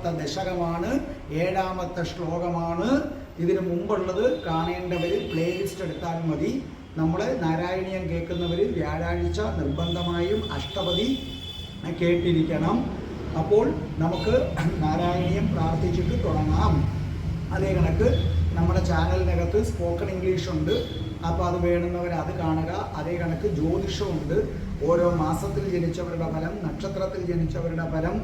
മൂന്നാമത്തെ ദശകമാണ്. ഏഴാമത്തെ ശ്ലോകമാണ്. ഇതിനു മുമ്പുള്ളത് കാണേണ്ടവർ പ്ലേലിസ്റ്റ് എടുത്താൽ മതി. നമ്മൾ നാരായണീയം കേൾക്കുന്നവർ വ്യാഴാഴ്ച നിർബന്ധമായും അഷ്ടപതി കേട്ടിരിക്കണം. അപ്പോൾ നമുക്ക് നാരായണീയം പ്രാർത്ഥിച്ചിട്ട് തുടങ്ങാം. അതേ കണക്ക് നമ്മുടെ ചാനലിനകത്ത് സ്പോക്കൺ ഇംഗ്ലീഷ് ഉണ്ട്. അപ്പോൾ അത് വേണമെന്നവർ അത് കാണുക. അതേ കണക്ക് ജ്യോതിഷമുണ്ട് ഓരോ മാസത്തിൽ ജനിച്ചവരുടെ ഫലം നക്ഷത്രത്തിൽ ജനിച്ചവരുടെ ഫലം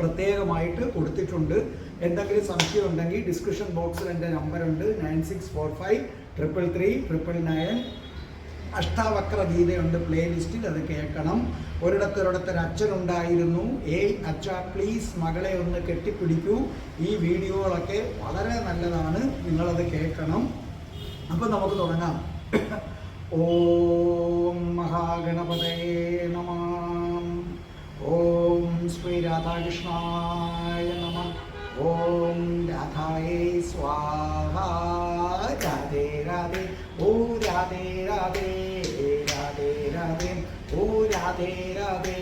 പ്രത്യേകമായിട്ട് കൊടുത്തിട്ടുണ്ട്. എന്തെങ്കിലും സംശയം ഉണ്ടെങ്കിൽ ഡിസ്ക്രിപ്ഷൻ ബോക്സിൽ എന്റെ നമ്പറുണ്ട് nine six four five triple three triple nine Ashtavakra ഗീതയുണ്ട് പ്ലേലിസ്റ്റിൽ അത് കേൾക്കണം. ഒരിടത്തൊരിടത്തൊരു അച്ഛനുണ്ടായിരുന്നു. ഏയ് അച്ഛ പ്ലീസ് മകളെ ഒന്ന് കെട്ടിപ്പിടിക്കൂ. ഈ വീഡിയോകളൊക്കെ വളരെ നല്ലതാണ്. നിങ്ങളത് കേൾക്കണം. അപ്പോൾ നമുക്ക് തുടങ്ങാം. ഓം മഹാഗണപതേ നമാം. ഓം ശ്രീ രാധാകൃഷ്ണായ നമ ഓം രാധായേ സ്വാഹ രാധേ രാധേ ഓ രാധേ രാധേ രാധേ രാധേ ഓ രാധേ രാധേ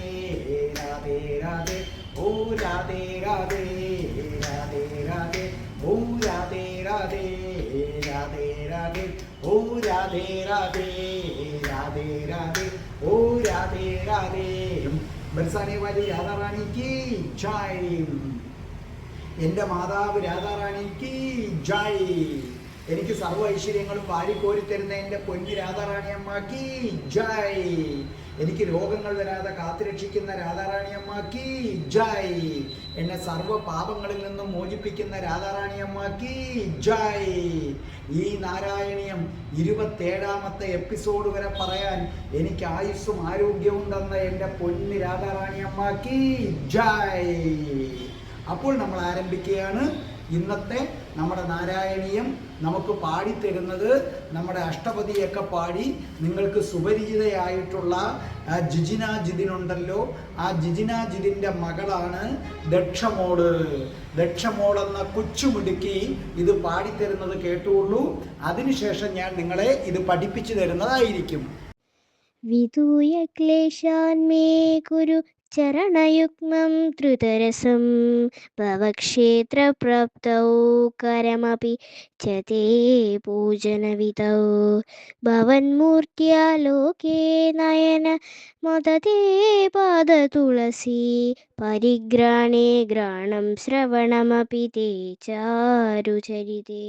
രാധേ രാധേ ഓ രാധേ രാധേ രാധേ രാധേ ഓ രാധേ രാധേ രാധേ രാധേ ഓ രാധേ രാധേ രാധേ രാധേ ഓ രാധേ രാധേ ബർസാനെ വാലി രാധാറാണിക്ക് ജായ്. എന്റെ മാതാവ് രാധാറാണിക്ക് ജായ്. എനിക്ക് സർവ ഐശ്വര്യങ്ങളും വാരിക്കോരി തരുന്ന എന്റെ പൊന്നി രാധാറാണിയമ്മാക്കി ജയ്. എനിക്ക് രോഗങ്ങൾ വരാതെ കാത്തുരക്ഷിക്കുന്ന രാധാറാണിയമ്മാക്കി ജയ്. എന്നെ സർവ പാപങ്ങളിൽ നിന്നും മോചിപ്പിക്കുന്ന രാധാറാണിയമ്മാക്കി ജയ്. ഈ നാരായണീയം ഇരുപത്തേഴാമത്തെ എപ്പിസോഡ് വരെ പറയാൻ എനിക്ക് ആയുസ്സും ആരോഗ്യവും തന്ന എന്റെ പൊന്നി രാധാറാണിയമ്മാക്കി ജയ്. അപ്പോൾ നമ്മൾ ആരംഭിക്കുകയാണ്. ഇന്നത്തെ നമ്മുടെ നാരായണീയം നമുക്ക് പാടിത്തരുന്നത് നമ്മുടെ അഷ്ടപതിയൊക്കെ പാടി നിങ്ങൾക്ക് സുപരിചിതയായിട്ടുള്ള ആ ജിജിന ജിതിനുണ്ടല്ലോ ആ ജിജിന ജിതിന്റെ മകളാണ് ദക്ഷമോൾ. ദക്ഷമോളെന്ന കൊച്ചുമിടുക്കി ഇത് പാടിത്തരുന്നത് കേട്ടുള്ളൂ അതിനുശേഷം ഞാൻ നിങ്ങളെ ഇത് പഠിപ്പിച്ചു തരുന്നതായിരിക്കും. വിധൂയ ക്ലേശാൻ മേ കുരു ചരണയുഗ്മം ധൃതരസം ഭവക്ഷേത്രപ്രാപ്തൗ കരമപി ച പൂജനവിതൗ പൂജനവിധൗ ഭവന്മൂർത്തിയാ ലോകേ നയന മദതേ പാദതുളസി പരിഗ്രാണേ ഗ്രാണം ശ്രവണമപി തേ ചാരുചരിതേ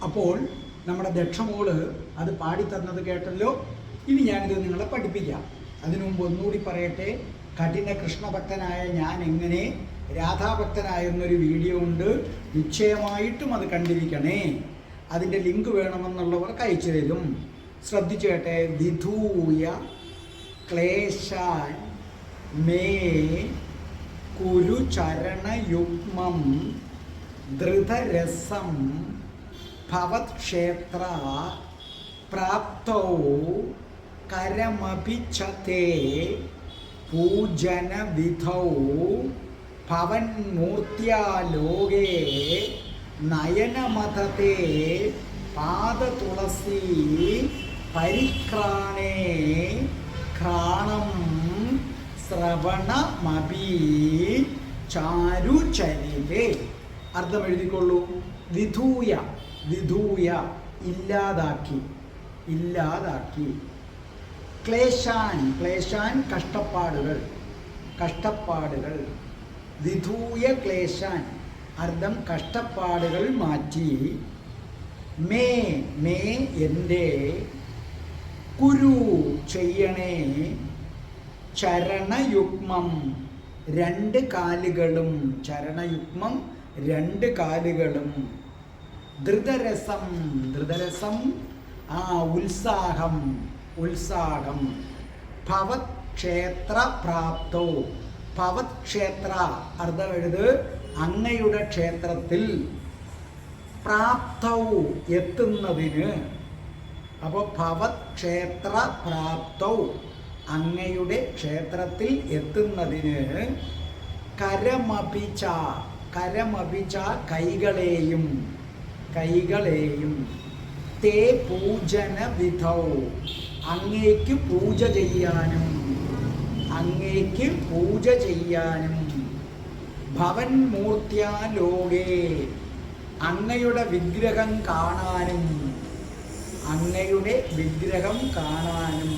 അപ്പോൾ നമ്മുടെ ദക്ഷമോൾ അത് പാടി പാടിത്തന്നത് കേട്ടല്ലോ. ഇനി ഞാനിത് നിങ്ങളെ പഠിപ്പിക്കാം. അതിനു മുമ്പ് ഒന്നുകൂടി പറയട്ടെ. കഠിന കൃഷ്ണഭക്തനായ ഞാൻ എങ്ങനെ രാധാഭക്തനായെന്നൊരു വീഡിയോ ഉണ്ട്. നിശ്ചയമായിട്ടും അത് കണ്ടിരിക്കണേ. അതിന്റെ ലിങ്ക് വേണമെന്നുള്ളവർക്ക് അയച്ചു തരും. ശ്രദ്ധിച്ചു കേട്ടെ. വിധൂയ ക്ലേശാൻ മേ കുരു ചരണയുഗ്മം ധൃതരസം ഭവത്ക്ഷേത്ര പ്രാപ്തൗ കരമപി ച തേ പൂജനവിധൗ ഭവന്മൂർത്തിയാ ലോകേ നയനമതത്തെ പാദതുളസി പരിക്രാണേ ഘ്രാണം ശ്രവണമപി ചാരുചരിതേ അർത്ഥം എഴുതിക്കൊള്ളൂ വിധൂയ വിധൂയ ഇല്ലാതാക്കി ഇല്ലാതാക്കി. ക്ലേശാൻ ക്ലേശാൻ കഷ്ടപ്പാടുകൾ കഷ്ടപ്പാടുകൾ. വിധൂയ ക്ലേശാൻ അർത്ഥം കഷ്ടപ്പാടുകൾ മാറ്റി. മേ മേ എന്റെ കുരു ചെയ്യണേ. ചരണയുഗ്മം രണ്ട് കാലുകളും ചരണയുഗ്മം രണ്ട് കാലുകളും. ധൃതരസം ധൃതരസം ആ ഉത്സാഹം. ഉത്സാഹം. ഭവത് ക്ഷേത്ര പ്രാപ്തോ ഭവത് ക്ഷേത്ര അർത്ഥം എഴുത് അങ്ങയുടെ ക്ഷേത്രത്തിൽ പ്രാപ്തൗ എത്തുന്നതിന്. അപ്പോൾ ഭവത് ക്ഷേത്ര പ്രാപ്തൗ അങ്ങയുടെ ക്ഷേത്രത്തിൽ എത്തുന്നതിന് കരമപിച്ച കരമപിച്ച കൈകളെയും കൈകളെയും തേ പൂജന വിധൗ അങ്ങേക്ക് പൂജ ചെയ്യാനും അങ്ങേക്ക് പൂജ ചെയ്യാനും. ഭവൻ മൂർത്തിയാ ലോകേ അങ്ങയുടെ വിഗ്രഹം കാണാനും അങ്ങയുടെ വിഗ്രഹം കാണാനും.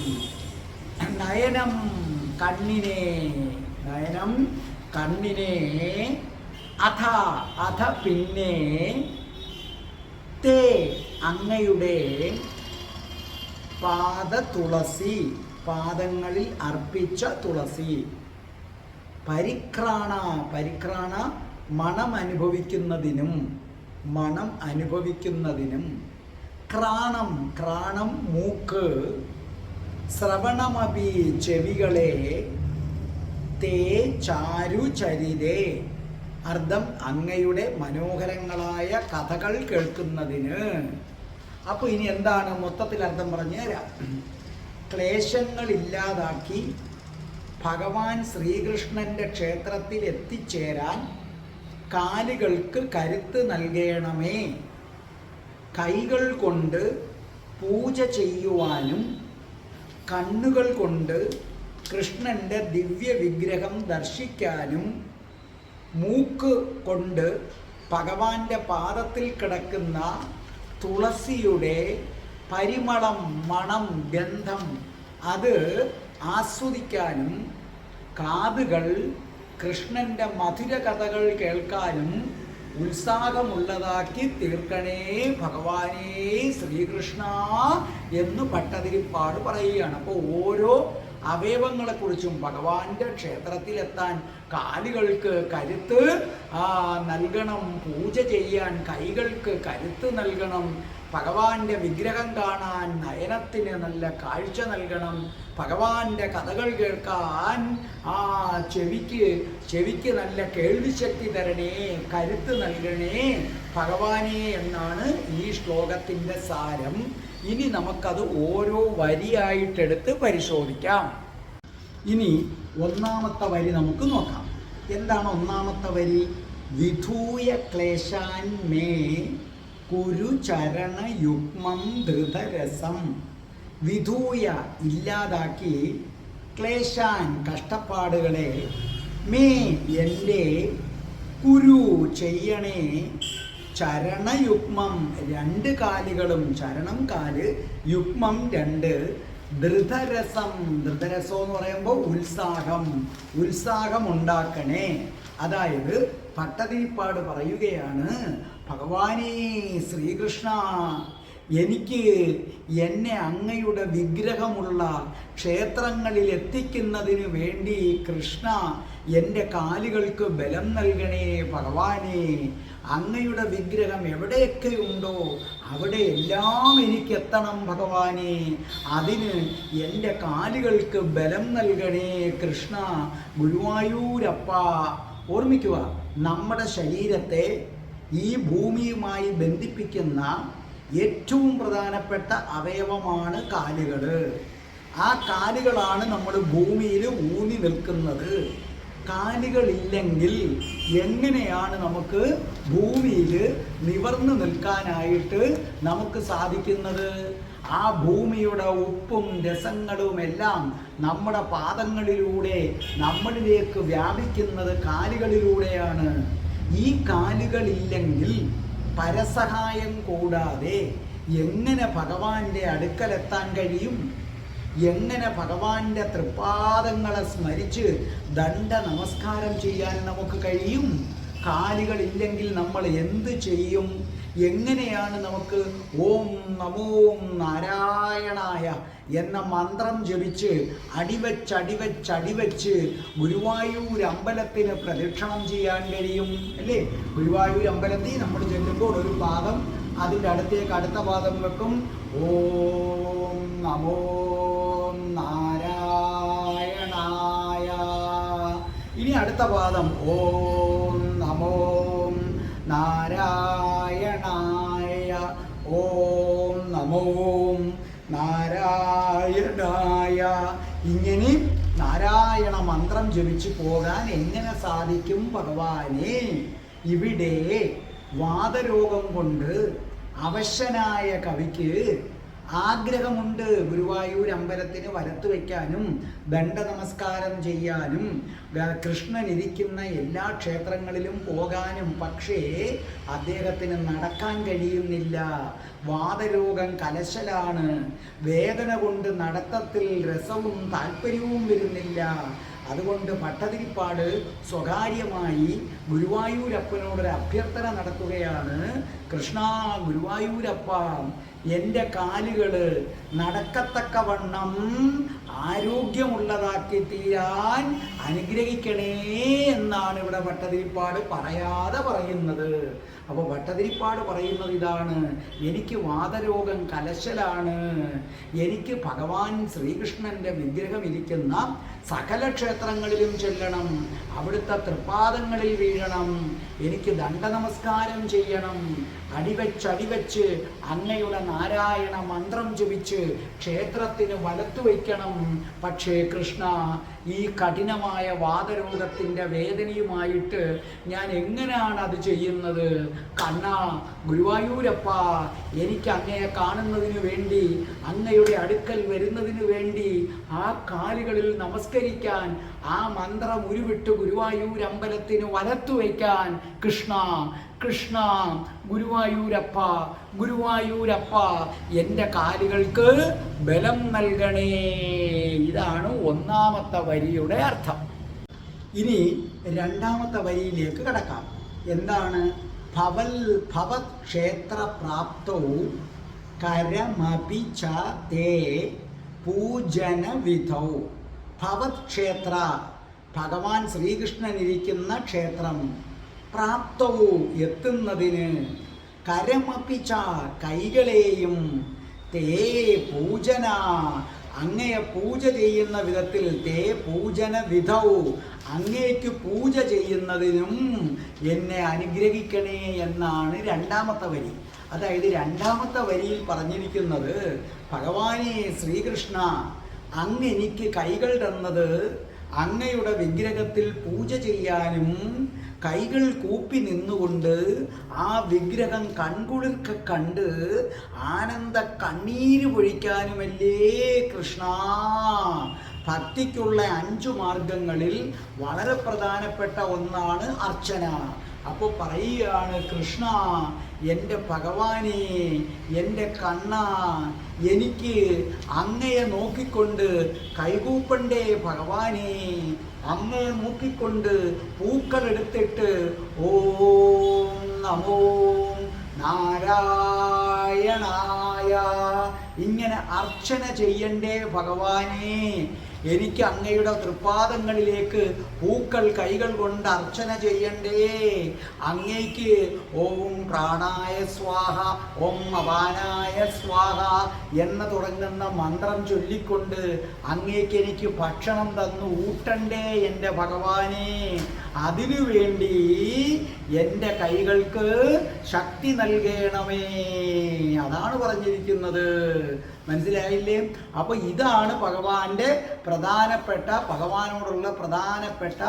നയനം കണ്ണിനെ നയനം കണ്ണിനെ അഥ അഥ പിന്നെ തേ അങ്ങയുടെ പാദ തുളസി പാദങ്ങളിൽ അർപ്പിച്ച തുളസി. പരിക്രാണ പരിക്രാണ മണം അനുഭവിക്കുന്നതിനും മണം അനുഭവിക്കുന്നതിനും ക്രാണം ക്രാണം മൂക്ക് ശ്രവണമപി ചെവികളെ തേ ചാരു ചരിതേ. അർത്ഥം അങ്ങയുടെ മനോഹരങ്ങളായ കഥകൾ കേൾക്കുന്നതിന് അപ്പോൾ ഇനി എന്താണ് മൊത്തത്തിൽ അർത്ഥം പറഞ്ഞു തരാം. ക്ലേശങ്ങൾ ഇല്ലാതാക്കി ഭഗവാൻ ശ്രീകൃഷ്ണന്റെ ക്ഷേത്രത്തിൽ എത്തിച്ചേരാൻ കാലുകൾക്ക് കരുത്ത് നൽകണമേ. കൈകൾ കൊണ്ട് പൂജ ചെയ്യുവാനും കണ്ണുകൾ കൊണ്ട് കൃഷ്ണന്റെ ദിവ്യ വിഗ്രഹം ദർശിക്കാനും മൂക്ക് കൊണ്ട് ഭഗവാന്റെ പാദത്തിൽ കിടക്കുന്ന തുളസിയുടെ പരിമളം മണം ഗന്ധം അത് ആസ്വദിക്കാനും കാതുകൾ കൃഷ്ണന്റെ മധുര കഥകൾ കേൾക്കാനും ഉത്സാഹമുള്ളതാക്കി തീർക്കണേ ഭഗവാനേ ശ്രീകൃഷ്ണ എന്ന് പട്ടതിരിപ്പാട് പറയുകയാണ്. അപ്പോൾ ഓരോ അവയവങ്ങളെക്കുറിച്ചും ഭഗവാന്റെ ക്ഷേത്രത്തിലെത്താൻ കാലുകൾക്ക് കരുത്ത് നൽകണം പൂജ ചെയ്യാൻ കൈകൾക്ക് കരുത്ത് നൽകണം ഭഗവാന്റെ വിഗ്രഹം കാണാൻ നയനത്തിന് നല്ല കാഴ്ച നൽകണം ഭഗവാന്റെ കഥകൾ കേൾക്കാൻ ആ ചെവിക്ക് ചെവിക്ക് നല്ല കേൾവിശക്തി തരണേ കരുത്ത് നൽകണേ ഭഗവാനേ എന്നാണ് ഈ ശ്ലോകത്തിന്റെ സാരം. ഇനി നമുക്കത് ഓരോ വരിയായിട്ടെടുത്ത് പരിശോധിക്കാം. ഇനി ഒന്നാമത്തെ വരി നമുക്ക് നോക്കാം. എന്താണ് ഒന്നാമത്തെ വരി? വിധൂയ ക്ലേശാൻ മേ കുരു ചരണ യുഗ്മം ധൃതരസം. വിധൂയ ഇല്ലാതാക്കി ക്ലേശാൻ കഷ്ടപ്പാടുകളെ മേ എന്റെ കുരു ചെയ്യണേ ചരണയുഗ്മം. രണ്ട് കാലുകളും. ചരണം കാൽ യുഗ്മം രണ്ട്. ധൃതരസം. ധൃതരസം എന്ന് പറയുമ്പോൾ ഉത്സാഹം. ഉത്സാഹം ഉണ്ടാക്കണേ. അതായത് പട്ടതിരിപ്പാട് പറയുകയാണ് ഭഗവാനേ ശ്രീകൃഷ്ണ എനിക്ക് എന്നെ അങ്ങയുടെ വിഗ്രഹമുള്ള ക്ഷേത്രങ്ങളിൽ എത്തിക്കുന്നതിന് വേണ്ടി കൃഷ്ണ എന്റെ കാലുകൾക്ക് ബലം നൽകണേ ഭഗവാനെ. അങ്ങയുടെ വിഗ്രഹം എവിടെയൊക്കെ ഉണ്ടോ അവിടെ എല്ലാം എനിക്ക് എത്തണം ഭഗവാനെ. അതിന് എന്റെ കാലുകൾക്ക് ബലം നൽകണേ കൃഷ്ണ. ഗുരുവായൂരപ്പ ഓർമ്മിക്കുക നമ്മുടെ ശരീരത്തെ ഈ ഭൂമിയുമായി ബന്ധിപ്പിക്കുന്ന ഏറ്റവും പ്രധാനപ്പെട്ട അവയവമാണ് കാലുകൾ ആ കാലുകളാണ് നമ്മൾ ഭൂമിയിൽ ഊന്നി നിൽക്കുന്നത്. കാലുകളില്ലെങ്കിൽ എങ്ങനെയാണ് നമുക്ക് ഭൂമിയിൽ നിവർന്നു നിൽക്കാനായിട്ട് നമുക്ക് സാധിക്കുന്നത്? ആ ഭൂമിയുടെ ഉപ്പും രസങ്ങളും എല്ലാം നമ്മുടെ പാദങ്ങളിലൂടെ നമ്മളിലേക്ക് വ്യാപിക്കുന്നത് കാലുകളിലൂടെയാണ്. ഈ കാലുകളില്ലെങ്കിൽ പരസഹായം കൂടാതെ എങ്ങനെ ഭഗവാന്റെ അടുക്കലെത്താൻ കഴിയും? എങ്ങനെ ഭഗവാന്റെ തൃപ്പാദങ്ങളെ സ്മരിച്ച് ദണ്ഡ നമസ്കാരം ചെയ്യാൻ നമുക്ക് കഴിയും? കാലുകളില്ലെങ്കിൽ നമ്മൾ എന്ത് ചെയ്യും? എങ്ങനെയാണ് നമുക്ക് ഓം നമോ നാരായണായ എന്ന മന്ത്രം ജപിച്ച് അടിവച്ചടിവച്ചടിവച്ച് അടിവച്ച് അടിവച്ച് ഗുരുവായൂർ അമ്പലത്തിന് പ്രദക്ഷിണം ചെയ്യാൻ കഴിയും? അല്ലേ? ഗുരുവായൂർ അമ്പലത്തിൽ നമ്മൾ ചെല്ലുമ്പോൾ ഒരു പാദം അതിന്റെ അടുത്തേക്ക് അടുത്ത പാദം വെക്കും. ഓം നമോ നാരായണായ. ഇനി അടുത്ത പാദം. ഓം നമോ നാരായണായ. ഓം നമോ നാരായണായ. ഇങ്ങനെ നാരായണ മന്ത്രം ജപിച്ചു പോകാൻ എങ്ങനെ സാധിക്കും ഭഗവാനെ? ഇവിടെ വാദരോഗം കൊണ്ട് അവശനായ കവിക്ക് ആഗ്രഹമുണ്ട് ഗുരുവായൂർ അമ്പലത്തിന് വലത്ത് വയ്ക്കാനും ദണ്ഡ നമസ്കാരം ചെയ്യാനും. കൃഷ്ണൻ ഇരിക്കുന്ന എല്ലാ ക്ഷേത്രങ്ങളിലും പോകാനും. പക്ഷേ അദ്ദേഹത്തിന് നടക്കാൻ കഴിയുന്നില്ല. വാദരോഗം കലശലാണ്. വേദന കൊണ്ട് നടത്തത്തിൽ രസവും താല്പര്യവും വരുന്നില്ല. അതുകൊണ്ട് പട്ടതിരിപ്പാട് സ്വകാര്യമായി ഗുരുവായൂരപ്പനോടൊരു അഭ്യർത്ഥന നടത്തുകയാണ്. കൃഷ്ണ ഗുരുവായൂരപ്പ എന്റെ കാലുകൾ നടക്കത്തക്കവണ്ണം ആരോഗ്യമുള്ളതാക്കി തീരാൻ അനുഗ്രഹിക്കണേ എന്നാണ് ഇവിടെ ഭട്ടതിരിപ്പാട് പറയാതെ പറയുന്നത്. അപ്പോൾ ഭട്ടതിരിപ്പാട് പറയുന്നത് ഇതാണ്. എനിക്ക് വാതരോഗം കലശലാണ്. എനിക്ക് ഭഗവാൻ ശ്രീകൃഷ്ണന്റെ വിഗ്രഹം ഇരിക്കുന്ന സകല ക്ഷേത്രങ്ങളിലും ചെല്ലണം. അവിടുത്തെ തൃപ്പാദങ്ങളിൽ വീഴണം. എനിക്ക് ദണ്ഡ നമസ്കാരം ചെയ്യണം. അടിവെച്ച് അങ്ങയുടെ നാരായണ മന്ത്രം ജപിച്ച് ക്ഷേത്രത്തിന് വലത്തു വയ്ക്കണം. പക്ഷേ കൃഷ്ണ ഈ കഠിനമായ വാദരോഗത്തിന്റെ വേദനയുമായിട്ട് ഞാൻ എങ്ങനെയാണ് അത് ചെയ്യുന്നത്? കണ്ണ ഗുരുവായൂരപ്പ എനിക്ക് അങ്ങയെ കാണുന്നതിന് വേണ്ടി അങ്ങയുടെ അടുക്കൽ വരുന്നതിന് വേണ്ടി ആ കാലുകളിൽ നമസ്കരിക്കാൻ ആ മന്ത്രം ഉരുവിട്ട് ഗുരുവായൂരമ്പലത്തിന് വലത്തു വയ്ക്കാൻ കൃഷ്ണ കൃഷ്ണ ഗുരുവായൂരപ്പ ഗുരുവായൂരപ്പ എന്റെ കാലുകൾക്ക് ബലം നൽകണേ. ഇതാണ് ഒന്നാമത്തെ വരിയുടെ അർത്ഥം. ഇനി രണ്ടാമത്തെ വരിയിലേക്ക് കടക്കാം. എന്താണ്? ഭവൽ ഭവത് ക്ഷേത്രപ്രാപ്തൗ കരമപി ച തേ പൂജനവിധൗ. ഭവത് ക്ഷേത്ര ഭഗവാൻ ശ്രീകൃഷ്ണൻ ഇരിക്കുന്ന ക്ഷേത്രം. പ്രാപ്തവും എത്തുന്നതിന് കരമപ്പിച്ച കൈകളെയും തേ പൂജന അങ്ങയെ പൂജ ചെയ്യുന്ന വിധത്തിൽ തേ പൂജന വിധവും അങ്ങേക്ക് പൂജ ചെയ്യുന്നതിനും എന്നെ അനുഗ്രഹിക്കണേ എന്നാണ് രണ്ടാമത്തെ വരി. അതായത് രണ്ടാമത്തെ വരിയിൽ പറഞ്ഞിരിക്കുന്നത് ഭഗവാനെ ശ്രീകൃഷ്ണ അങ്ങ് എനിക്ക് കൈകൾ തന്നത് അങ്ങയുടെ വിഗ്രഹത്തിൽ പൂജ ചെയ്യാനും കൈകൾ കൂപ്പി നിന്നുകൊണ്ട് ആ വിഗ്രഹം കൺകുളിർക്ക കണ്ട് ആനന്ദ കണ്ണീര് പൊഴിക്കാനുമല്ലേ കൃഷ്ണ? ഭക്തിക്കുള്ള അഞ്ചു മാർഗങ്ങളിൽ വളരെ പ്രധാനപ്പെട്ട ഒന്നാണ് അർച്ചന. അപ്പോൾ പറയുകയാണ് കൃഷ്ണ എന്റെ ഭഗവാനെ എന്റെ കണ്ണ എനിക്ക് അങ്ങയെ നോക്കിക്കൊണ്ട് കൈകൂപ്പണ്ടേ ഭഗവാനെ അങ്ങയെ നോക്കിക്കൊണ്ട് പൂക്കൾ എടുത്തിട്ട് ഓം നമോ നാരായണായ. ഇങ്ങനെ അർച്ചന ചെയ്യണ്ടേ ഭഗവാനെ. എനിക്ക് അങ്ങയുടെ തൃപ്പാദങ്ങളിലേക്ക് പൂക്കൾ കൈകൾ കൊണ്ട് അർച്ചന ചെയ്യണ്ടേ. അങ്ങേക്ക് ഓം പ്രാണായ സ്വാഹ ഓം അവാനായ സ്വാഹ എന്ന് തുടങ്ങുന്ന മന്ത്രം ചൊല്ലിക്കൊണ്ട് അങ്ങേക്ക് എനിക്ക് ഭക്ഷണം തന്നു. ഊട്ടണ്ടേ എന്റെ ഭഗവാനെ. അതിനു വേണ്ടി എന്റെ കൈകൾക്ക് ശക്തി നൽകണമേ. അതാണ് പറഞ്ഞിരിക്കുന്നത്. മനസ്സിലായില്ലേ? അപ്പൊ ഇതാണ് ഭഗവാന്റെ പ്രധാനപ്പെട്ട ഭഗവാനോടുള്ള പ്രധാനപ്പെട്ട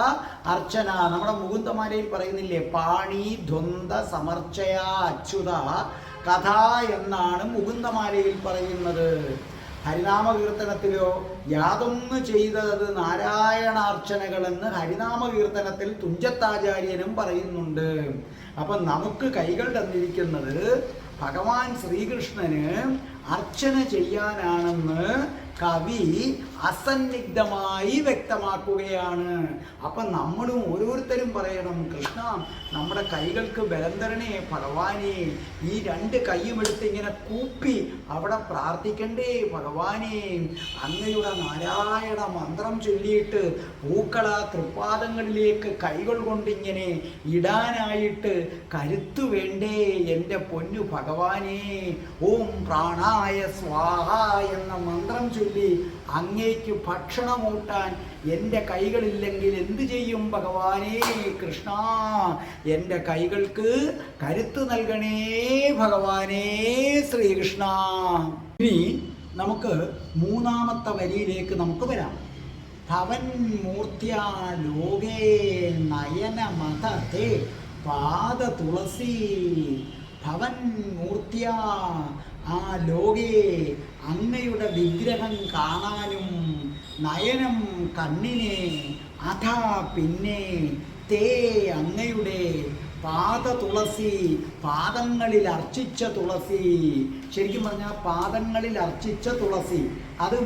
അർച്ചന. നമ്മുടെ മുകുന്ദമാലയിൽ പറയുന്നില്ലേ പാണി ദ്വന്ദ് സമർച്ചയ അച്യുത കഥ എന്നാണ് മുകുന്ദമാലയിൽ പറയുന്നത്. ഹരിനാമകീർത്തനത്തിലോ യാതൊന്ന് ചെയ്തത് നാരായണാർച്ചനകളെന്ന് ഹരിനാമ കീർത്തനത്തിൽ തുഞ്ചത്താചാര്യനും പറയുന്നുണ്ട്. അപ്പം നമുക്ക് കൈകൾ തന്നിരിക്കുന്നത് ഭഗവാൻ ശ്രീകൃഷ്ണന് അർച്ചന ചെയ്യാനാണെന്ന് കവി അസന്നിഗ്ധമായി വ്യക്തമാക്കുകയാണ്. അപ്പം നമ്മളും ഓരോരുത്തരും പറയണം കൃഷ്ണ നമ്മുടെ കൈകൾക്ക് ബലം തരണേ ഭഗവാനെ. ഈ രണ്ട് കൈയും എടുത്ത് ഇങ്ങനെ കൂപ്പി അവിടെ പ്രാർത്ഥിക്കണ്ടേ ഭഗവാനെ. അങ്ങയുടെ നാരായണ മന്ത്രം ചൊല്ലിയിട്ട് പൂക്കള തൃപ്പാദങ്ങളിലേക്ക് കൈകൾ കൊണ്ടിങ്ങനെ ഇടാനായിട്ട് കരുത്തു വേണ്ടേ എന്റെ പൊന്നു ഭഗവാനെ. ഓം പ്രാണായ സ്വാഹ എന്ന മന്ത്രം ചൊല്ലി അങ്ങേക്ക് ഭക്ഷണമൂട്ടാൻ എന്റെ കൈകളില്ലെങ്കിൽ എന്തു ചെയ്യും ഭഗവാനേ കൃഷ്ണ? എന്റെ കൈകൾക്ക് കരുത്ത് നൽകണേ ഭഗവാനേ ശ്രീകൃഷ്ണ. ഇനി നമുക്ക് മൂന്നാമത്തെ വരിയിലേക്ക് നമുക്ക് വരാം. ഭവൻ മൂർത്തിയ ലോകേ നയന മതത്തെ പാദ തുളസി. ഭവൻ മൂർത്തിയ ആ ലോകേ അങ്ങയുടെ വിഗ്രഹം കാണാനും നയനം കണ്ണിനെ അഥാ പിന്നെ തേ അങ്ങയുടെ പാദ തുളസി പാദങ്ങളിൽ അർച്ചിച്ച തുളസി. ശരിക്കും പറഞ്ഞാൽ പാദങ്ങളിൽ അർച്ചിച്ച തുളസി. അത്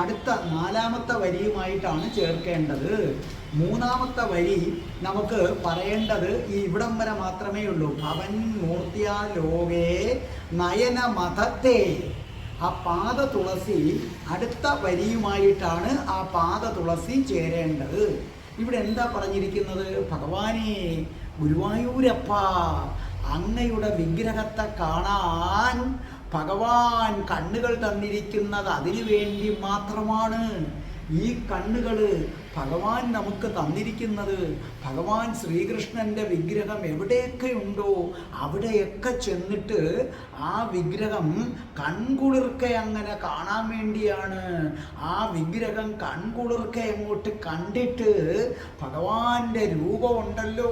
അടുത്ത നാലാമത്തെ വരിയുമായിട്ടാണ് ചേർക്കേണ്ടത്. മൂന്നാമത്തെ വരി നമുക്ക് പറയേണ്ടത് ഈ ഇവിടം വരെ മാത്രമേ ഉള്ളൂ. ഭവൻ മൂർത്തിയ ലോകേ നയന മതത്തെ. ആ പാദ തുളസി അടുത്ത വരിയുമായിട്ടാണ് ആ പാദ തുളസി ചേരേണ്ടത്. ഇവിടെ എന്താ പറഞ്ഞിരിക്കുന്നത്? ഭഗവാനെ ഗുരുവായൂരപ്പ അങ്ങയുടെ വിഗ്രഹത്തെ കാണാൻ ഭഗവാൻ കണ്ണുകൾ തന്നിരിക്കുന്നത് അതിനു വേണ്ടി മാത്രമാണ്. ഈ കണ്ണുകൾ ഭഗവാൻ നമുക്ക് തന്നിരിക്കുന്നത് ഭഗവാൻ ശ്രീകൃഷ്ണന്റെ വിഗ്രഹം എവിടെയൊക്കെ ഉണ്ടോ അവിടെയൊക്കെ ചെന്നിട്ട് ആ വിഗ്രഹം കൺകുളിർക്കെ അങ്ങനെ കാണാൻ വേണ്ടിയാണ്. ആ വിഗ്രഹം കൺകുളിർക്കെ അങ്ങോട്ട് കണ്ടിട്ട് ഭഗവാന്റെ രൂപമുണ്ടല്ലോ.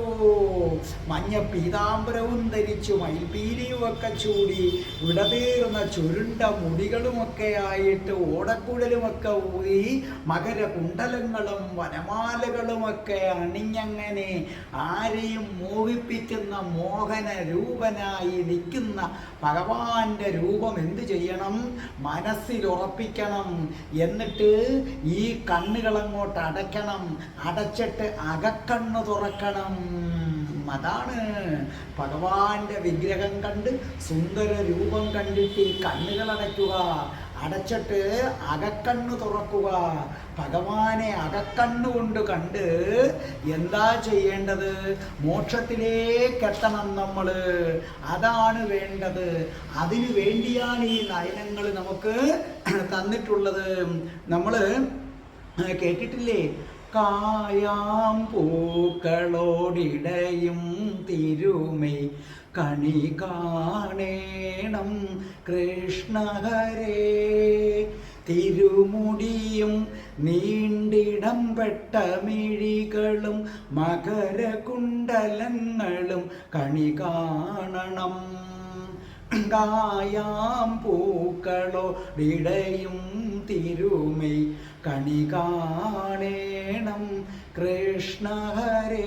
മഞ്ഞ പീതാംബരവും ധരിച്ചു മയിൽപീലിയുമൊക്കെ ചൂടി വിടതീർന്ന ചുരുണ്ട മുടികളുമൊക്കെ ആയിട്ട് ഓടക്കുഴലുമൊക്കെ ഊരി മകരകുണ്ടലങ്ങളും വനമാലകളുമൊക്കെ അണിഞ്ഞങ്ങനെ ആരെയും മോഹിപ്പിക്കുന്ന മോഹന രൂപനായി നിൽക്കുന്ന ഭഗവാന്റെ രൂപം എന്തു ചെയ്യണം? മനസ്സിൽ ഉറപ്പിക്കണം എന്നിട്ട് ഈ കണ്ണുകളങ്ങോട്ട് അടയ്ക്കണം. അടച്ചിട്ട് അകക്കണ്ണ് തുറക്കണം. അതാണ് ഭഗവാന്റെ വിഗ്രഹം കണ്ട് സുന്ദര രൂപം കണ്ടിട്ട് ഈ കണ്ണുകൾ അടയ്ക്കുക അടച്ചിട്ട് അകക്കണ്ണു തുറക്കുക. ഭഗവാനെ അകക്കണ്ണുകൊണ്ട് കണ്ട് എന്താ ചെയ്യേണ്ടത്? മോക്ഷത്തിലേക്കെത്തണം നമ്മൾ അതാണ് വേണ്ടത്. അതിനു വേണ്ടിയാണ് ഈ നയനങ്ങൾ നമുക്ക് തന്നിട്ടുള്ളത്. നമ്മൾ കേട്ടിട്ടില്ലേ? കായാം പൂക്കളോടിടയും തിരുമൈ. കണി കാണേണം കൃഷ്ണഹരേ. തിരുമുടിയും നീണ്ടിടം പെട്ട മിഴികളും മകരകുണ്ടലങ്ങളും കണി കാണണം. കായാം പൂക്കളോ ഇടയും തിരുമൈ കണി കാണേണം കൃഷ്ണഹരേ.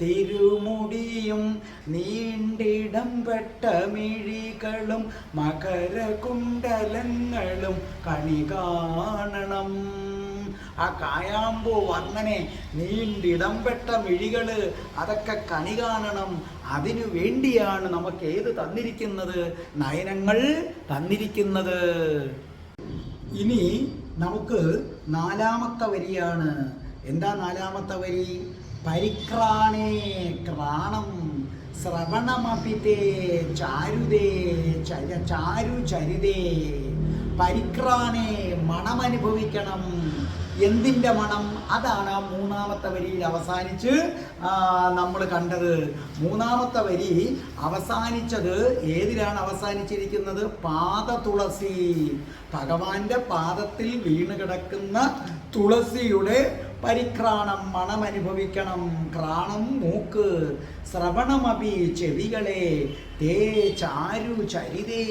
തിരുമുടിയും നീണ്ടിടം പെട്ട മിഴികളും മകരകുണ്ടലങ്ങളും കണി കാണണം. ആ കായാമ്പൂ വർണനെ നീണ്ടിടം പെട്ട മിഴികൾ അതൊക്കെ കണി കാണണം. അതിനു വേണ്ടിയാണ് നമുക്ക് ഏത് തന്നിരിക്കുന്നത്? നയനങ്ങൾ തന്നിരിക്കുന്നത്. ഇനി നമുക്ക് നാലാമത്തെ വരിയാണ്. എന്താ നാലാമത്തെ വരി? പരിക്രാണേ ക്രാണം ശ്രവണമപിതേ ചാരുതേ ചര ചാരു ചരിതേ. പരിക്രാണേ മണമനുഭവിക്കണം. എന്തിന്റെ മണം? അതാണ് ആ മൂന്നാമത്തെ വരിയിൽ അവസാനിച്ച് നമ്മൾ കണ്ടത്. മൂന്നാമത്തെ വരി അവസാനിച്ചത് ഏതിലാണ് അവസാനിച്ചിരിക്കുന്നത്? പാദ തുളസി. ഭഗവാന്റെ പാദത്തിൽ വീണ് കിടക്കുന്ന തുളസിയുടെ പരിക്രാണം മണമനുഭവിക്കണം. ക്രാണം മൂക്ക് ശ്രവണമപി ചെവികളെ. തേ ചാരു ചരിതേ.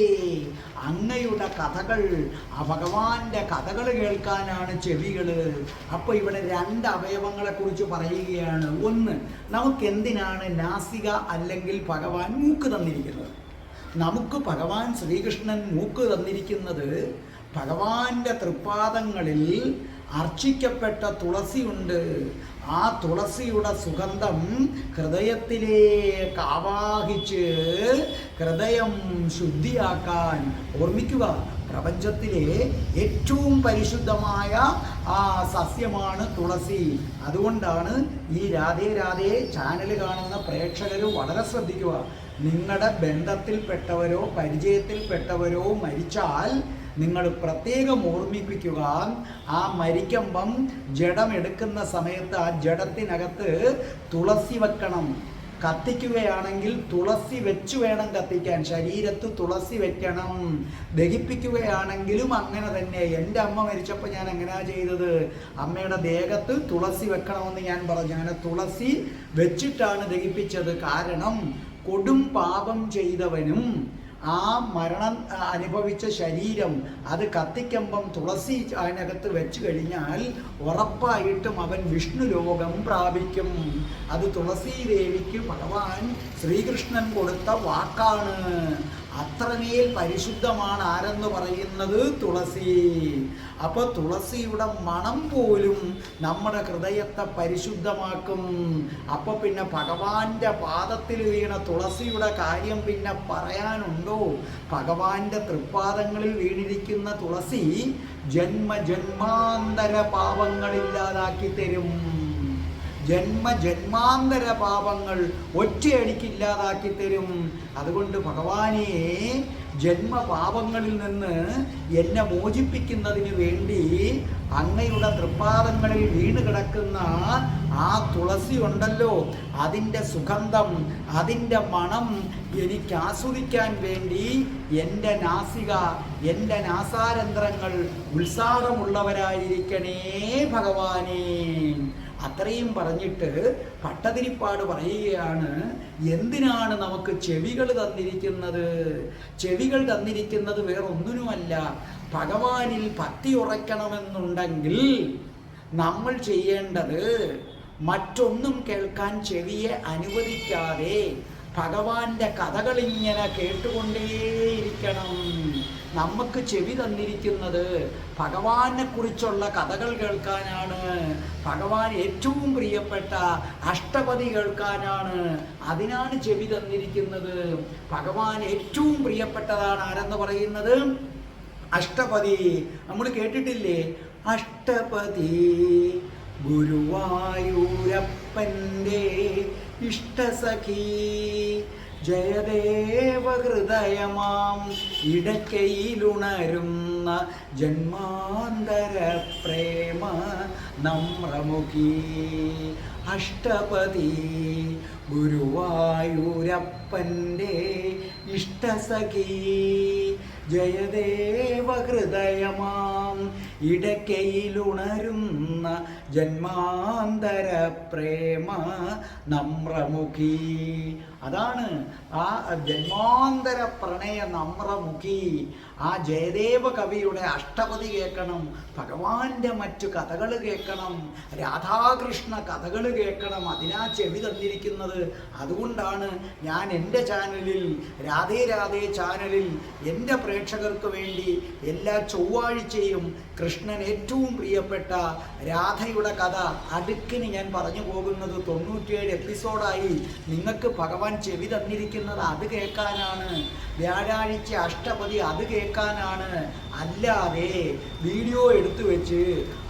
അങ്ങയുടെ കഥകൾ ആ ഭഗവാന്റെ കഥകൾ കേൾക്കാനാണ് ചെവികൾ അപ്പോൾ ഇവിടെ രണ്ട് അവയവങ്ങളെ കുറിച്ച് പറയുകയാണ്. ഒന്ന് നമുക്ക് എന്തിനാണ് നാസിക അല്ലെങ്കിൽ ഭഗവാൻ മൂക്ക് തന്നിരിക്കുന്നത്? നമുക്ക് ഭഗവാൻ ശ്രീകൃഷ്ണൻ മൂക്ക് തന്നിരിക്കുന്നത് ഭഗവാന്റെ തൃപ്പാദങ്ങളിൽ അർച്ചിക്കപ്പെട്ട തുളസിയുണ്ട്. ആ തുളസിയുടെ സുഗന്ധം ഹൃദയത്തിലേക്ക് ആവാഹിച്ച് ഹൃദയം ശുദ്ധിയാക്കാൻ ഓർമ്മിക്കുക. പ്രപഞ്ചത്തിലെ ഏറ്റവും പരിശുദ്ധമായ ആ സസ്യമാണ് തുളസി. അതുകൊണ്ടാണ് ഈ രാധേ രാധേ ചാനൽ കാണുന്ന പ്രേക്ഷകർ വളരെ ശ്രദ്ധിക്കുക. നിങ്ങളുടെ ബന്ധത്തിൽപ്പെട്ടവരോ പരിചയത്തിൽപ്പെട്ടവരോ മരിച്ചാൽ നിങ്ങൾ പ്രത്യേകം ഓർമ്മിപ്പിക്കുക ആ മരിക്കുമ്പം ജഡമെടുക്കുന്ന സമയത്ത് ആ ജഡത്തിനകത്ത് തുളസി വെക്കണം. കത്തിക്കുകയാണെങ്കിൽ തുളസി വെച്ചു വേണം കത്തിക്കാൻ. ശരീരത്ത് തുളസി വെക്കണം. ദഹിപ്പിക്കുകയാണെങ്കിലും അങ്ങനെ തന്നെ. എന്റെ അമ്മ മരിച്ചപ്പോൾ ഞാൻ എങ്ങനെയാ ചെയ്തത്? അമ്മയുടെ ദേഹത്ത് തുളസി വെക്കണമെന്ന് ഞാൻ പറഞ്ഞു. അങ്ങനെ തുളസി വെച്ചിട്ടാണ് ദഹിപ്പിച്ചത്. കാരണം കൊടും പാപം ചെയ്തവനും ആ മരണം അനുഭവിച്ച ശരീരം അത് കത്തിക്കുമ്പം തുളസി അതിനകത്ത് വെച്ച് കഴിഞ്ഞാൽ ഉറപ്പായിട്ടും അവൻ വിഷ്ണു ലോകം പ്രാപിക്കും. അത് തുളസീദേവിക്ക് ഭഗവാൻ ശ്രീകൃഷ്ണൻ കൊടുത്ത വാക്കാണ്. അത്രമേൽ പരിശുദ്ധമാണ് ആരെന്ന് പറയുന്നത് തുളസി. അപ്പോൾ തുളസിയുടെ മണം പോലും നമ്മുടെ ഹൃദയത്തെ പരിശുദ്ധമാക്കും. അപ്പോൾ പിന്നെ ഭഗവാന്റെ പാദത്തിൽ വീണ തുളസിയുടെ കാര്യം പിന്നെ പറയാനുണ്ടോ? ഭഗവാന്റെ തൃപ്പാദങ്ങളിൽ വീണിരിക്കുന്ന തുളസി ജന്മ ജന്മാന്തര പാപങ്ങളില്ലാതാക്കി തരും. ജന്മ ജന്മാന്തര പാപങ്ങൾ ഒറ്റയടിക്കില്ലാതാക്കി തരും. അതുകൊണ്ട് ഭഗവാനെ ജന്മപാപങ്ങളിൽ നിന്ന് എന്നെ മോചിപ്പിക്കുന്നതിന് വേണ്ടി അങ്ങയുടെ തൃപ്പാദങ്ങളിൽ വീണ് കിടക്കുന്ന ആ തുളസി ഉണ്ടല്ലോ. അതിന്റെ സുഗന്ധം അതിന്റെ മണം എനിക്ക് ആസ്വദിക്കാൻ വേണ്ടി എന്റെ നാസിക എന്റെ നാസാരന്ധ്രങ്ങൾ ഉത്സാഹമുള്ളവരായിരിക്കണേ ഭഗവാനേ. അത്രയും പറഞ്ഞിട്ട് പട്ടതിരിപ്പാട് പറയുകയാണ് എന്തിനാണ് നമുക്ക് ചെവികൾ തന്നിരിക്കുന്നത്? ചെവികൾ തന്നിരിക്കുന്നത് വേറൊന്നിനുമല്ല. ഭഗവാനിൽ ഭക്തി ഉറയ്ക്കണമെന്നുണ്ടെങ്കിൽ നമ്മൾ ചെയ്യേണ്ടത് മറ്റൊന്നും കേൾക്കാൻ ചെവിയെ അനുവദിക്കാതെ ഭഗവാന്റെ കഥകളിങ്ങനെ കേട്ടുകൊണ്ടേയിരിക്കണം. നമുക്ക് ചെവി തന്നിരിക്കുന്നത് ഭഗവാനെ കുറിച്ചുള്ള കഥകൾ കേൾക്കാനാണ്. ഭഗവാൻ ഏറ്റവും പ്രിയപ്പെട്ട അഷ്ടപതി കേൾക്കാനാണ്. അതിനാണ് ചെവി തന്നിരിക്കുന്നത്. ഭഗവാൻ ഏറ്റവും പ്രിയപ്പെട്ടതാണ് ആരെന്ന് പറയുന്നത്? അഷ്ടപതി. നമ്മൾ കേട്ടിട്ടില്ലേ? അഷ്ടപതി ഗുരുവായൂരപ്പന്റെ ഇഷ്ടസഖി. ജയദേവ ഹൃദയമാം ഇടക്കയിലുണരുന്ന ജന്മാന്തര പ്രേമ നമ്രമുഖി. അഷ്ടപതി ഗുരുവായൂരപ്പന്റെ ഇഷ്ടസഖി. ജയദേവ ഹൃദയമാം ഇടക്കയിലുണരുന്ന ജന്മാന്തര പ്രേമ നമ്രമുഖി. അതാണ് ആ ജന്മാന്തര പ്രണയ നമ്രമുഖി. ആ ജയദേവ കവിയുടെ അഷ്ടപതി കേൾക്കണം ഭഗവാന്റെ മറ്റു കഥകൾ കേൾക്കണം രാധാകൃഷ്ണ കഥകൾ കേൾക്കണം അതിനാ ചെവി തന്നിരിക്കുന്നത്. അതുകൊണ്ടാണ് ഞാൻ എന്റെ ചാനലിൽ രാധേ രാധേ ചാനലിൽ എന്റെ പ്രേക്ഷകർക്ക് വേണ്ടി എല്ലാ ചൊവ്വാഴ്ചയും കൃഷ്ണൻ ഏറ്റവും പ്രിയപ്പെട്ട രാധയുടെ കഥ അടുക്കിന് ഞാൻ പറഞ്ഞു പോകുന്നത് തൊണ്ണൂറ്റിയേഴ് എപ്പിസോഡായി. നിങ്ങൾക്ക് ഭഗവാൻ ചെവി തന്നിരിക്കുന്നത് അത് കേൾക്കാനാണ്. വ്യാഴാഴ്ച അഷ്ടപതി അത് കേൾക്കാനാണ്. അല്ലാതെ വീഡിയോ എടുത്തു വെച്ച്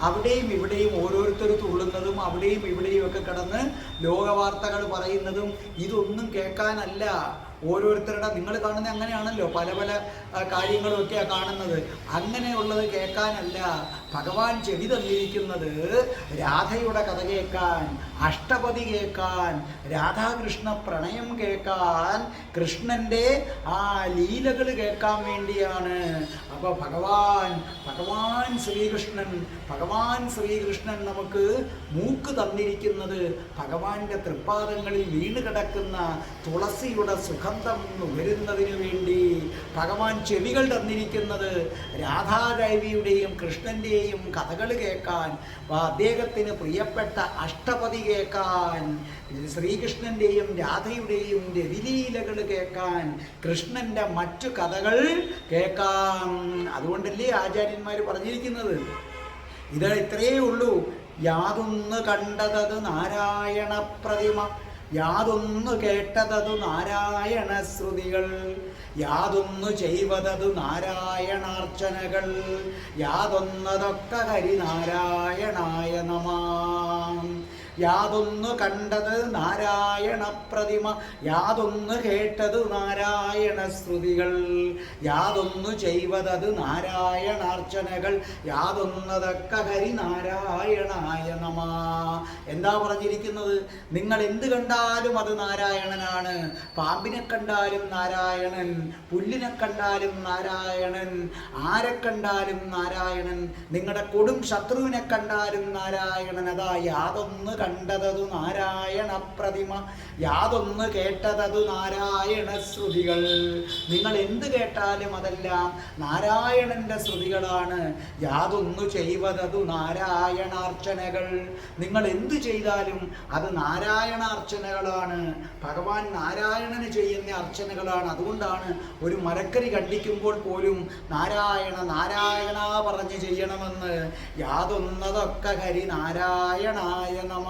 അവിടെയും ഇവിടെയും ഓരോരുത്തർ തുള്ളുന്നതും അവിടെയും ഇവിടെയും ഒക്കെ കിടന്ന് ലോകവാർത്തകൾ പറയുന്നതും ഇതൊന്നും കേൾക്കാനല്ല. ഓരോരുത്തരുടെ നിങ്ങൾ കാണുന്ന അങ്ങനെയാണല്ലോ പല പല കാര്യങ്ങളും കാര്യങ്ങളുമൊക്കെയാണ് കാണുന്നത്. അങ്ങനെയുള്ളത് കേൾക്കാനല്ല ഭഗവാൻ ചെവി തന്നിരിക്കുന്നത് രാധയുടെ കഥ കേൾക്കാൻ അഷ്ടപതി കേൾക്കാൻ രാധാകൃഷ്ണ പ്രണയം കേൾക്കാൻ കൃഷ്ണന്റെ ആ ലീലകൾ കേൾക്കാൻ വേണ്ടിയാണ്. അപ്പോൾ ഭഗവാൻ ഭഗവാൻ ശ്രീകൃഷ്ണൻ ഭഗവാൻ ശ്രീകൃഷ്ണൻ നമുക്ക് മൂക്ക് തന്നിരിക്കുന്നത് ഭഗവാന്റെ തൃപ്പാദങ്ങളിൽ വീണ് കിടക്കുന്ന തുളസിയുടെ സുഗന്ധം നുകരുന്നതിന് വേണ്ടി. ഭഗവാൻ ചെവികൾ തന്നിരിക്കുന്നത് രാധാദേവിയുടെയും കൃഷ്ണന്റെയും കഥകൾ കേൾക്കാൻ അദ്ദേഹത്തിന് പ്രിയപ്പെട്ട അഷ്ടപതി കേൾക്കാൻ ശ്രീകൃഷ്ണന്റെയും രാധയുടെയും രവിലീലകൾ കേൾക്കാൻ കൃഷ്ണന്റെ മറ്റു കഥകൾ കേൾക്കാൻ അതുകൊണ്ടല്ലേ ആചാര്യന്മാർ പറഞ്ഞിരിക്കുന്നത്? ഇത് ഇത്രയേ ഉള്ളൂ. യാതൊന്ന് കണ്ടതത് നാരായണ പ്രതിമ യാതൊന്ന് കേട്ടതത് നാരായണ ശ്രുതികൾ യാതൊന്നു ചെയ്വതതു നാരായണാർച്ചനകൾ യാതൊന്നതൊക്കെ ഹരിനാരായണായ നമാം. യാതൊന്നു കണ്ടത് നാരായണ പ്രതിമ യാതൊന്ന് കേട്ടത് നാരായണ ശ്രുതികൾ യാതൊന്നു ചെയ്വതത് നാരായണാർച്ചനകൾ യാതൊന്നതൊക്കെ ഹരി നാരായണായ നമ. എന്താ പറഞ്ഞിരിക്കുന്നത്? നിങ്ങൾ എന്ത് കണ്ടാലും അത് നാരായണനാണ്. പാമ്പിനെ കണ്ടാലും നാരായണൻ പുല്ലിനെ കണ്ടാലും നാരായണൻ ആരെ കണ്ടാലും നാരായണൻ നിങ്ങളുടെ കൊടും ശത്രുവിനെ കണ്ടാലും നാരായണൻ. അതാ യാതൊന്ന് കണ്ടതതു നാരായണ പ്രതിമ യാതൊന്ന് കേട്ടതതു നാരായണ ശ്രുതികൾ. നിങ്ങൾ എന്ത് കേട്ടാലും അതെല്ലാം നാരായണന്റെ ശ്രുതികളാണ്. യാതൊന്നു ചെയ്വതതു നാരായണാർച്ചനകൾ. നിങ്ങൾ എന്ത് ചെയ്താലും അത് നാരായണാർച്ചനകളാണ്. ഭഗവാൻ നാരായണന് ചെയ്യുന്ന അർച്ചനകളാണ്. അതുകൊണ്ടാണ് ഒരു മരക്കരി കണ്ടിക്കുമ്പോൾ പോലും നാരായണ നാരായണ പറഞ്ഞ് ചെയ്യണമെന്ന്. യാതൊന്നതൊക്കെ ഹരി നാരായണായ നമ.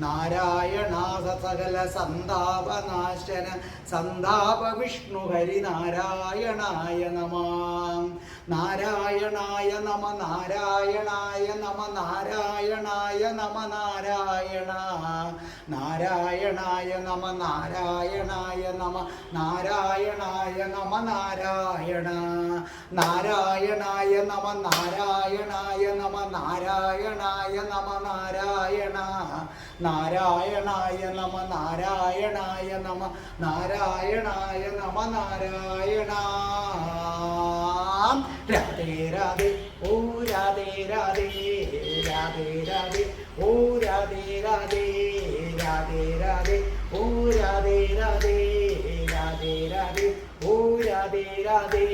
നാരായണ സകല സന്താപനാശന സന്താപ വിഷ്ണു ഹരി നാരായണായ നമ. നാരായണായ നമ നാരായണായ നമ നാരായണായ നമ നാരായണ. നാരായണായ നമ നാരായണായ നമ നാരായണായ നമ നാരായണ. നാരായണായ നമ നാരായണായ നമ നാരായണായ നമ നാരായണ. നാരായണായ നമ നാരായണായ നമ നാരായണായ നമ നാരായണ രാധേ രാധേ ഓ രാധേ രാധേ രാധേ രാധേ ഓ രാധേ രാധേ രാധേ രാധേ ഓ രാധേ രാധേ രാധേ രാധേ ഓ രാധേ രാധേ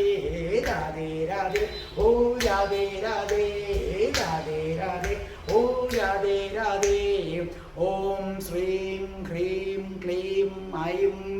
രാധേ രാധേ ഓ രാധേ രാധേ